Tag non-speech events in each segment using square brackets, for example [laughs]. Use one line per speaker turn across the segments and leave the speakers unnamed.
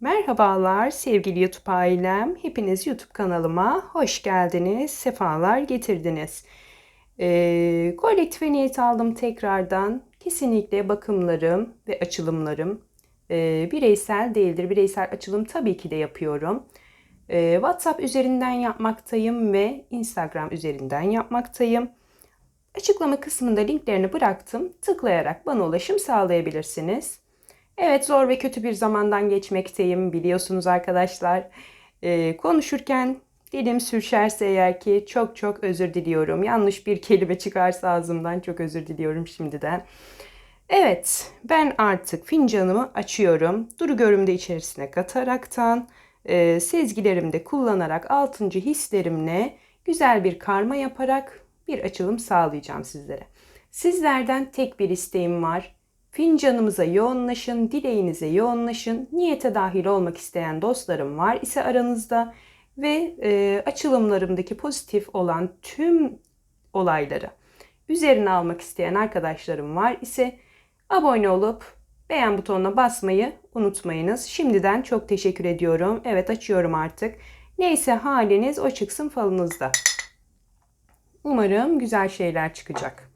Merhabalar sevgili YouTube ailem. Hepiniz YouTube kanalıma hoş geldiniz, sefalar getirdiniz. Ee, kolektife niyet aldım tekrardan. Kesinlikle bakımlarım ve açılımlarım e, bireysel değildir. Bireysel açılım tabii ki de yapıyorum. E, WhatsApp üzerinden yapmaktayım ve Instagram üzerinden yapmaktayım. Açıklama kısmında linklerini bıraktım. Tıklayarak bana ulaşım sağlayabilirsiniz. Evet zor ve kötü bir zamandan geçmekteyim biliyorsunuz arkadaşlar. Ee, konuşurken dilim sürşerse eğer ki çok çok özür diliyorum. Yanlış bir kelime çıkarsa ağzımdan çok özür diliyorum şimdiden. Evet ben artık fincanımı açıyorum. Duru görümde içerisine kataraktan e, sezgilerimde kullanarak altıncı hislerimle güzel bir karma yaparak bir açılım sağlayacağım sizlere. Sizlerden tek bir isteğim var. Fincanımıza yoğunlaşın, dileğinize yoğunlaşın. Niyete dahil olmak isteyen dostlarım var ise aranızda ve e, açılımlarımdaki pozitif olan tüm olayları üzerine almak isteyen arkadaşlarım var ise abone olup beğen butonuna basmayı unutmayınız. Şimdiden çok teşekkür ediyorum. Evet açıyorum artık. Neyse haliniz o çıksın falınızda. Umarım güzel şeyler çıkacak.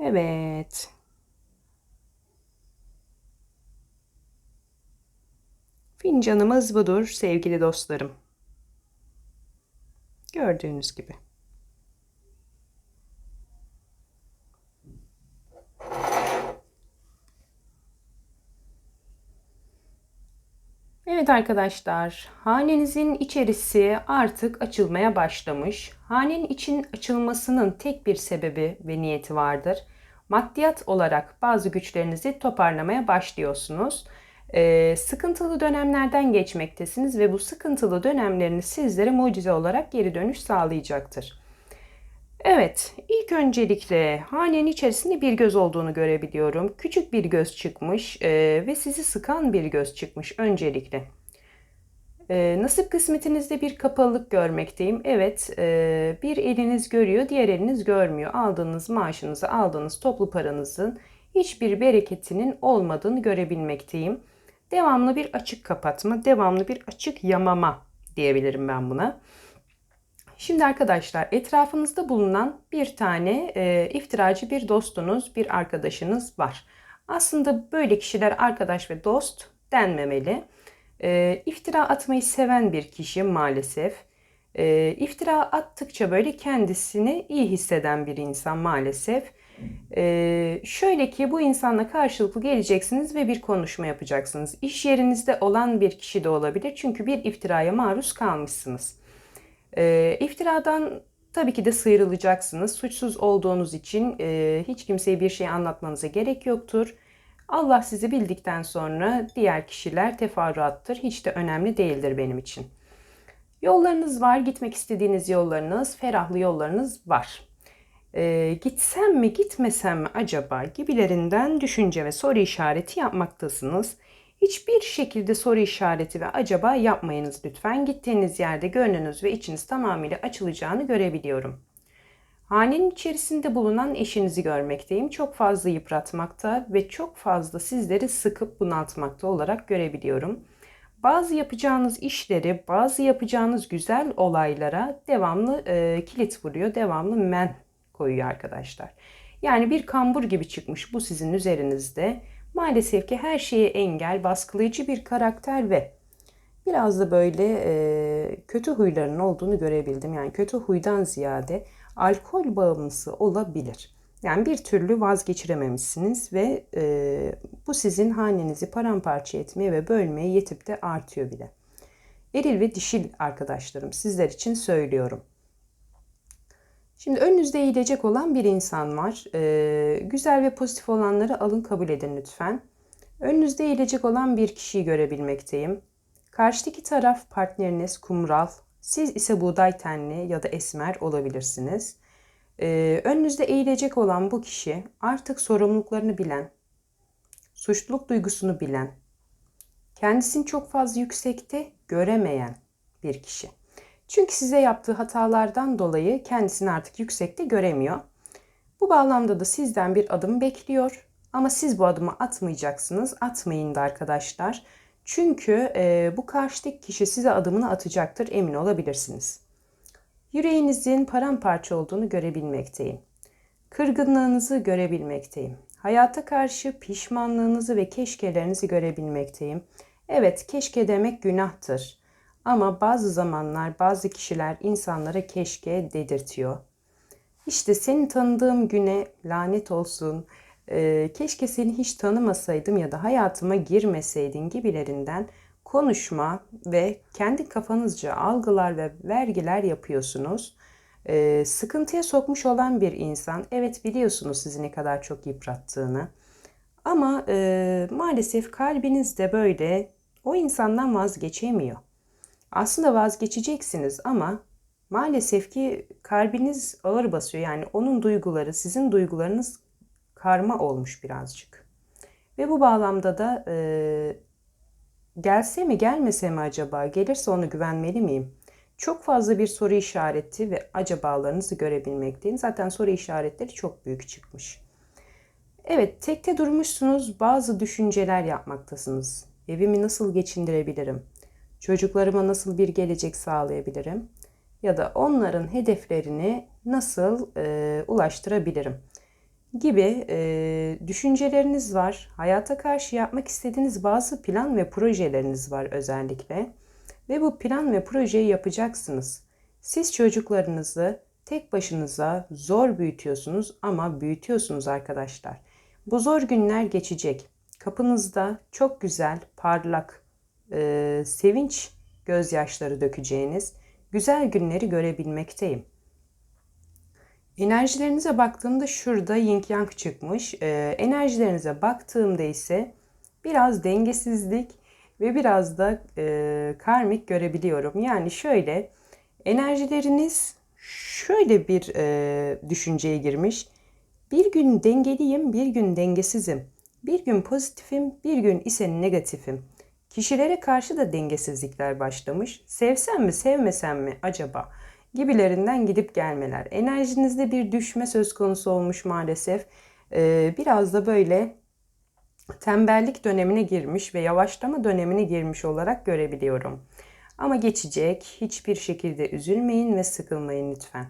Evet. Fincanımız budur sevgili dostlarım. Gördüğünüz gibi. Evet arkadaşlar, hanenizin içerisi artık açılmaya başlamış. Hanenin için açılmasının tek bir sebebi ve niyeti vardır. Maddiyat olarak bazı güçlerinizi toparlamaya başlıyorsunuz. Ee, sıkıntılı dönemlerden geçmektesiniz ve bu sıkıntılı dönemleriniz sizlere mucize olarak geri dönüş sağlayacaktır. Evet, ilk öncelikle hanenin içerisinde bir göz olduğunu görebiliyorum. Küçük bir göz çıkmış e, ve sizi sıkan bir göz çıkmış öncelikle. E, nasip kısmetinizde bir kapalılık görmekteyim. Evet, e, bir eliniz görüyor, diğer eliniz görmüyor. Aldığınız maaşınızı, aldığınız toplu paranızın hiçbir bereketinin olmadığını görebilmekteyim. Devamlı bir açık kapatma, devamlı bir açık yamama diyebilirim ben buna. Şimdi arkadaşlar etrafınızda bulunan bir tane e, iftiracı bir dostunuz, bir arkadaşınız var. Aslında böyle kişiler arkadaş ve dost denmemeli. E, iftira atmayı seven bir kişi maalesef. E, iftira attıkça böyle kendisini iyi hisseden bir insan maalesef. E, şöyle ki bu insanla karşılıklı geleceksiniz ve bir konuşma yapacaksınız. İş yerinizde olan bir kişi de olabilir çünkü bir iftiraya maruz kalmışsınız. E, iftiradan tabii ki de sıyrılacaksınız. Suçsuz olduğunuz için e, hiç kimseye bir şey anlatmanıza gerek yoktur. Allah sizi bildikten sonra diğer kişiler teferruattır. Hiç de önemli değildir benim için. Yollarınız var, gitmek istediğiniz yollarınız, ferahlı yollarınız var. E, gitsem mi gitmesem mi acaba gibilerinden düşünce ve soru işareti yapmaktasınız. Hiçbir şekilde soru işareti ve acaba yapmayınız lütfen. Gittiğiniz yerde gönlünüz ve içiniz tamamıyla açılacağını görebiliyorum. Hanenin içerisinde bulunan eşinizi görmekteyim. Çok fazla yıpratmakta ve çok fazla sizleri sıkıp bunaltmakta olarak görebiliyorum. Bazı yapacağınız işleri, bazı yapacağınız güzel olaylara devamlı e, kilit vuruyor, devamlı men koyuyor arkadaşlar. Yani bir kambur gibi çıkmış bu sizin üzerinizde Maalesef ki her şeye engel, baskılayıcı bir karakter ve biraz da böyle e, kötü huylarının olduğunu görebildim. Yani kötü huydan ziyade alkol bağımlısı olabilir. Yani bir türlü vazgeçirememişsiniz ve e, bu sizin hanenizi paramparça etmeye ve bölmeye yetip de artıyor bile. Eril ve dişil arkadaşlarım sizler için söylüyorum. Şimdi önünüzde eğilecek olan bir insan var. Ee, güzel ve pozitif olanları alın kabul edin lütfen. Önünüzde eğilecek olan bir kişiyi görebilmekteyim. Karşıdaki taraf partneriniz kumral, siz ise buğday tenli ya da esmer olabilirsiniz. Ee, önünüzde eğilecek olan bu kişi artık sorumluluklarını bilen, suçluluk duygusunu bilen, kendisini çok fazla yüksekte göremeyen bir kişi. Çünkü size yaptığı hatalardan dolayı kendisini artık yüksekte göremiyor. Bu bağlamda da sizden bir adım bekliyor ama siz bu adımı atmayacaksınız. Atmayın da arkadaşlar. Çünkü e, bu karşıdaki kişi size adımını atacaktır emin olabilirsiniz. Yüreğinizin paramparça olduğunu görebilmekteyim. Kırgınlığınızı görebilmekteyim. Hayata karşı pişmanlığınızı ve keşkelerinizi görebilmekteyim. Evet, keşke demek günahtır. Ama bazı zamanlar bazı kişiler insanlara keşke dedirtiyor. İşte seni tanıdığım güne lanet olsun, e, keşke seni hiç tanımasaydım ya da hayatıma girmeseydin gibilerinden konuşma ve kendi kafanızca algılar ve vergiler yapıyorsunuz. E, sıkıntıya sokmuş olan bir insan, evet biliyorsunuz sizi ne kadar çok yıprattığını. Ama e, maalesef kalbiniz de böyle o insandan vazgeçemiyor. Aslında vazgeçeceksiniz ama maalesef ki kalbiniz ağır basıyor. Yani onun duyguları, sizin duygularınız karma olmuş birazcık. Ve bu bağlamda da e, gelse mi gelmese mi acaba, gelirse ona güvenmeli miyim? Çok fazla bir soru işareti ve acabalarınızı görebilmekteyim. Zaten soru işaretleri çok büyük çıkmış. Evet, tekte durmuşsunuz, bazı düşünceler yapmaktasınız. Evimi nasıl geçindirebilirim? Çocuklarıma nasıl bir gelecek sağlayabilirim? Ya da onların hedeflerini nasıl e, ulaştırabilirim? Gibi e, düşünceleriniz var. Hayata karşı yapmak istediğiniz bazı plan ve projeleriniz var özellikle. Ve bu plan ve projeyi yapacaksınız. Siz çocuklarınızı tek başınıza zor büyütüyorsunuz ama büyütüyorsunuz arkadaşlar. Bu zor günler geçecek. Kapınızda çok güzel, parlak, e, sevinç gözyaşları dökeceğiniz güzel günleri görebilmekteyim. Enerjilerinize baktığımda şurada yin yang çıkmış. E, enerjilerinize baktığımda ise biraz dengesizlik ve biraz da e, karmik görebiliyorum. Yani şöyle enerjileriniz şöyle bir e, düşünceye girmiş. Bir gün dengeliyim, bir gün dengesizim. Bir gün pozitifim, bir gün ise negatifim. Kişilere karşı da dengesizlikler başlamış. Sevsem mi, sevmesem mi acaba? Gibilerinden gidip gelmeler. Enerjinizde bir düşme söz konusu olmuş maalesef. Ee, biraz da böyle tembellik dönemine girmiş ve yavaşlama dönemine girmiş olarak görebiliyorum. Ama geçecek. Hiçbir şekilde üzülmeyin ve sıkılmayın lütfen.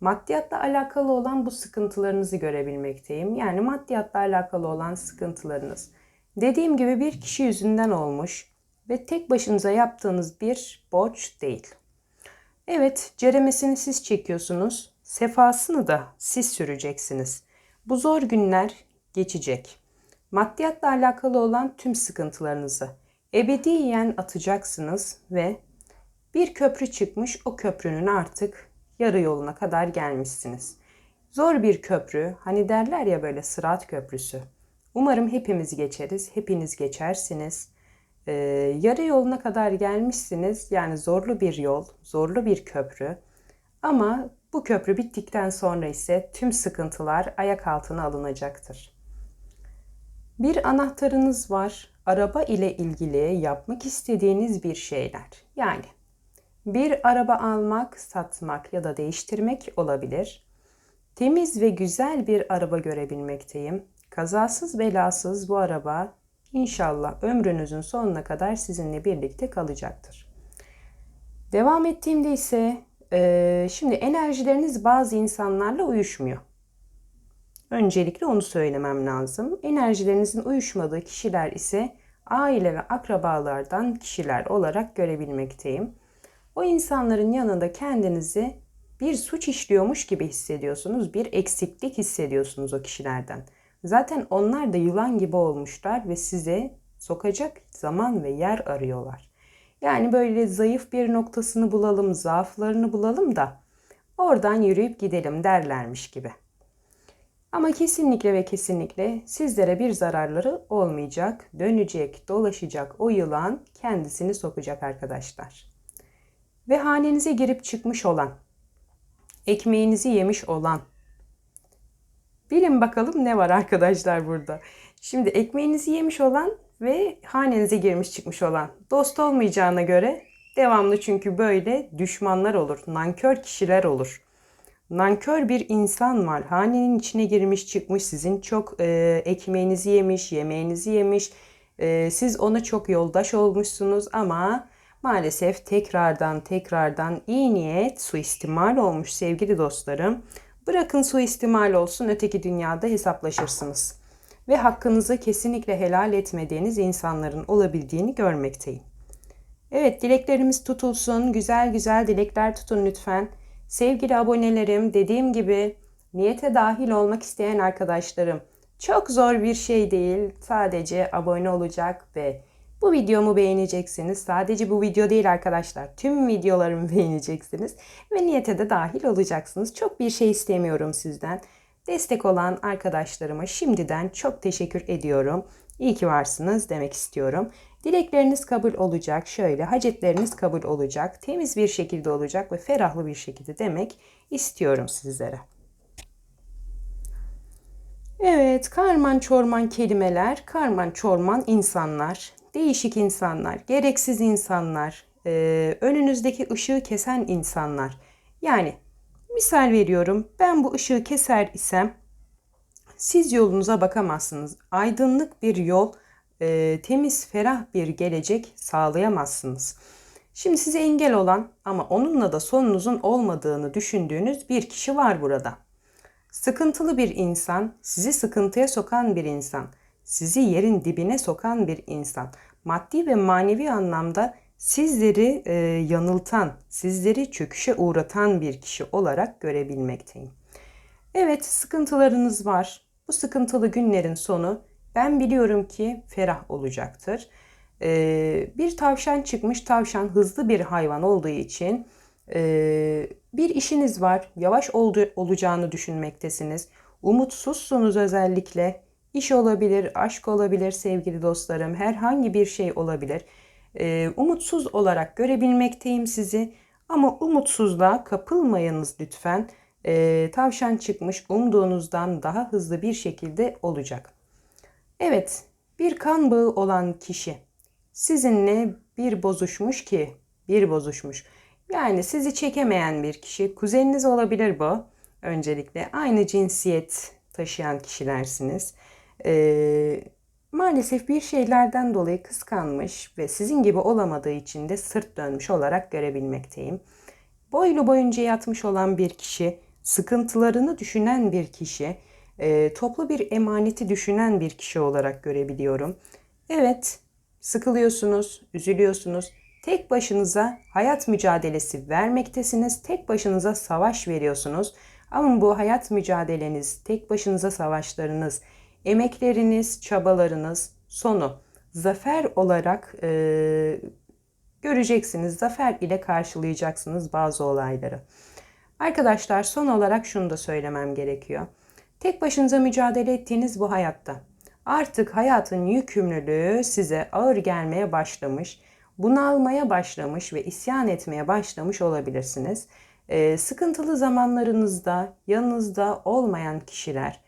Maddiyatla alakalı olan bu sıkıntılarınızı görebilmekteyim. Yani maddiyatla alakalı olan sıkıntılarınız. Dediğim gibi bir kişi yüzünden olmuş ve tek başınıza yaptığınız bir borç değil. Evet, ceremesini siz çekiyorsunuz, sefasını da siz süreceksiniz. Bu zor günler geçecek. Maddiyatla alakalı olan tüm sıkıntılarınızı ebediyen atacaksınız ve bir köprü çıkmış o köprünün artık yarı yoluna kadar gelmişsiniz. Zor bir köprü, hani derler ya böyle sırat köprüsü. Umarım hepimiz geçeriz, hepiniz geçersiniz. Ee, yarı yoluna kadar gelmişsiniz. Yani zorlu bir yol, zorlu bir köprü. Ama bu köprü bittikten sonra ise tüm sıkıntılar ayak altına alınacaktır. Bir anahtarınız var. Araba ile ilgili yapmak istediğiniz bir şeyler. Yani bir araba almak, satmak ya da değiştirmek olabilir. Temiz ve güzel bir araba görebilmekteyim. Kazasız belasız bu araba İnşallah ömrünüzün sonuna kadar sizinle birlikte kalacaktır. Devam ettiğimde ise e, şimdi enerjileriniz bazı insanlarla uyuşmuyor. Öncelikle onu söylemem lazım. Enerjilerinizin uyuşmadığı kişiler ise aile ve akrabalardan kişiler olarak görebilmekteyim. O insanların yanında kendinizi bir suç işliyormuş gibi hissediyorsunuz, bir eksiklik hissediyorsunuz o kişilerden. Zaten onlar da yılan gibi olmuşlar ve size sokacak zaman ve yer arıyorlar. Yani böyle zayıf bir noktasını bulalım, zaaflarını bulalım da oradan yürüyüp gidelim derlermiş gibi. Ama kesinlikle ve kesinlikle sizlere bir zararları olmayacak, dönecek, dolaşacak o yılan kendisini sokacak arkadaşlar. Ve hanenize girip çıkmış olan, ekmeğinizi yemiş olan, Bilin bakalım ne var arkadaşlar burada. Şimdi ekmeğinizi yemiş olan ve hanenize girmiş çıkmış olan. Dost olmayacağına göre devamlı çünkü böyle düşmanlar olur, nankör kişiler olur. Nankör bir insan var. Hanenin içine girmiş çıkmış sizin çok e, ekmeğinizi yemiş, yemeğinizi yemiş. Ee, siz ona çok yoldaş olmuşsunuz ama maalesef tekrardan tekrardan iyi niyet suistimal olmuş sevgili dostlarım. Bırakın suistimal olsun öteki dünyada hesaplaşırsınız. Ve hakkınızı kesinlikle helal etmediğiniz insanların olabildiğini görmekteyim. Evet dileklerimiz tutulsun. Güzel güzel dilekler tutun lütfen. Sevgili abonelerim dediğim gibi niyete dahil olmak isteyen arkadaşlarım çok zor bir şey değil. Sadece abone olacak ve bu videomu beğeneceksiniz. Sadece bu video değil arkadaşlar. Tüm videolarımı [laughs] beğeneceksiniz ve niyete de dahil olacaksınız. Çok bir şey istemiyorum sizden. Destek olan arkadaşlarıma şimdiden çok teşekkür ediyorum. İyi ki varsınız demek istiyorum. Dilekleriniz kabul olacak. Şöyle hacetleriniz kabul olacak. Temiz bir şekilde olacak ve ferahlı bir şekilde demek istiyorum sizlere. Evet, karman çorman kelimeler, karman çorman insanlar, değişik insanlar, gereksiz insanlar, e, önünüzdeki ışığı kesen insanlar. Yani misal veriyorum, ben bu ışığı keser isem siz yolunuza bakamazsınız. Aydınlık bir yol, e, temiz, ferah bir gelecek sağlayamazsınız. Şimdi size engel olan ama onunla da sonunuzun olmadığını düşündüğünüz bir kişi var burada. Sıkıntılı bir insan, sizi sıkıntıya sokan bir insan, sizi yerin dibine sokan bir insan, maddi ve manevi anlamda sizleri e, yanıltan, sizleri çöküşe uğratan bir kişi olarak görebilmekteyim. Evet, sıkıntılarınız var. Bu sıkıntılı günlerin sonu ben biliyorum ki ferah olacaktır. Ee, bir tavşan çıkmış. Tavşan hızlı bir hayvan olduğu için e, bir işiniz var. Yavaş oldu, olacağını düşünmektesiniz. Umutsuzsunuz özellikle. İş olabilir, aşk olabilir sevgili dostlarım. Herhangi bir şey olabilir. Ee, umutsuz olarak görebilmekteyim sizi. Ama umutsuzluğa kapılmayınız lütfen. Ee, tavşan çıkmış umduğunuzdan daha hızlı bir şekilde olacak. Evet, bir kan bağı olan kişi sizinle bir bozuşmuş ki bir bozuşmuş. Yani sizi çekemeyen bir kişi, kuzeniniz olabilir bu. Öncelikle aynı cinsiyet taşıyan kişilersiniz. Ee, maalesef bir şeylerden dolayı kıskanmış ve sizin gibi olamadığı için de sırt dönmüş olarak görebilmekteyim. Boylu boyunca yatmış olan bir kişi, sıkıntılarını düşünen bir kişi, e, toplu bir emaneti düşünen bir kişi olarak görebiliyorum. Evet, sıkılıyorsunuz, üzülüyorsunuz. Tek başınıza hayat mücadelesi vermektesiniz. Tek başınıza savaş veriyorsunuz. Ama bu hayat mücadeleniz, tek başınıza savaşlarınız, emekleriniz, çabalarınız sonu zafer olarak e, göreceksiniz. Zafer ile karşılayacaksınız bazı olayları. Arkadaşlar son olarak şunu da söylemem gerekiyor. Tek başınıza mücadele ettiğiniz bu hayatta artık hayatın yükümlülüğü size ağır gelmeye başlamış, bunalmaya başlamış ve isyan etmeye başlamış olabilirsiniz. Ee, sıkıntılı zamanlarınızda yanınızda olmayan kişiler,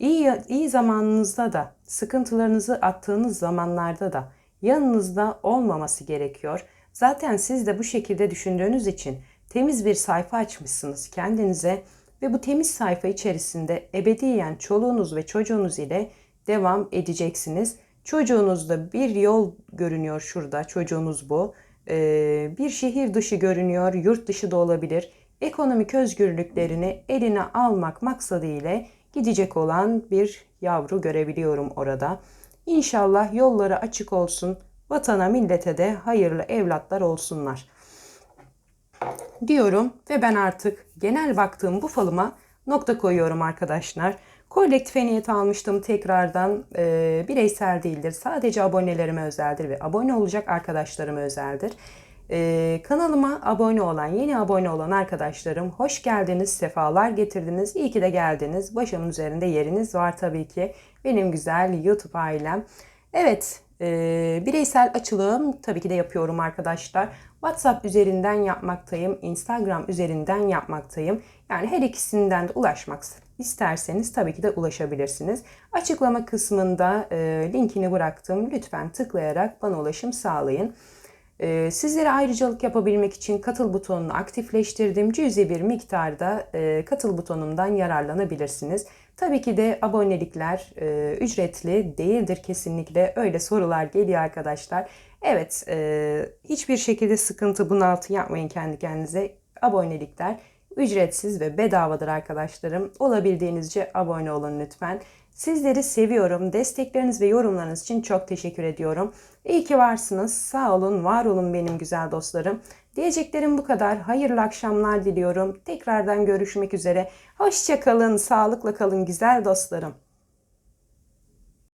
iyi, iyi zamanınızda da, sıkıntılarınızı attığınız zamanlarda da yanınızda olmaması gerekiyor. Zaten siz de bu şekilde düşündüğünüz için temiz bir sayfa açmışsınız kendinize ve bu temiz sayfa içerisinde ebediyen çoluğunuz ve çocuğunuz ile devam edeceksiniz. Çocuğunuzda bir yol görünüyor şurada. Çocuğunuz bu. Ee, bir şehir dışı görünüyor. Yurt dışı da olabilir. Ekonomik özgürlüklerini eline almak maksadı ile gidecek olan bir yavru görebiliyorum orada. İnşallah yolları açık olsun. Vatana millete de hayırlı evlatlar olsunlar diyorum ve ben artık genel baktığım bu falıma nokta koyuyorum arkadaşlar. Kolektife niyet almıştım tekrardan e, bireysel değildir. Sadece abonelerime özeldir ve abone olacak arkadaşlarıma özeldir. E, kanalıma abone olan, yeni abone olan arkadaşlarım hoş geldiniz, sefalar getirdiniz. İyi ki de geldiniz. Başımın üzerinde yeriniz var tabii ki. Benim güzel YouTube ailem. Evet, e, bireysel açılım tabii ki de yapıyorum arkadaşlar. WhatsApp üzerinden yapmaktayım, Instagram üzerinden yapmaktayım. Yani her ikisinden de ulaşmak isterseniz tabii ki de ulaşabilirsiniz. Açıklama kısmında e, linkini bıraktım. Lütfen tıklayarak bana ulaşım sağlayın. E, sizlere ayrıcalık yapabilmek için katıl butonunu aktifleştirdim. Cüzi bir miktarda e, katıl butonumdan yararlanabilirsiniz. Tabii ki de abonelikler e, ücretli değildir kesinlikle. Öyle sorular geliyor arkadaşlar. Evet, e, hiçbir şekilde sıkıntı, bunaltı yapmayın kendi kendinize. Abonelikler ücretsiz ve bedavadır arkadaşlarım. Olabildiğinizce abone olun lütfen. Sizleri seviyorum. Destekleriniz ve yorumlarınız için çok teşekkür ediyorum. İyi ki varsınız. Sağ olun, var olun benim güzel dostlarım. Diyeceklerim bu kadar. Hayırlı akşamlar diliyorum. Tekrardan görüşmek üzere. Hoşçakalın, sağlıkla kalın güzel dostlarım.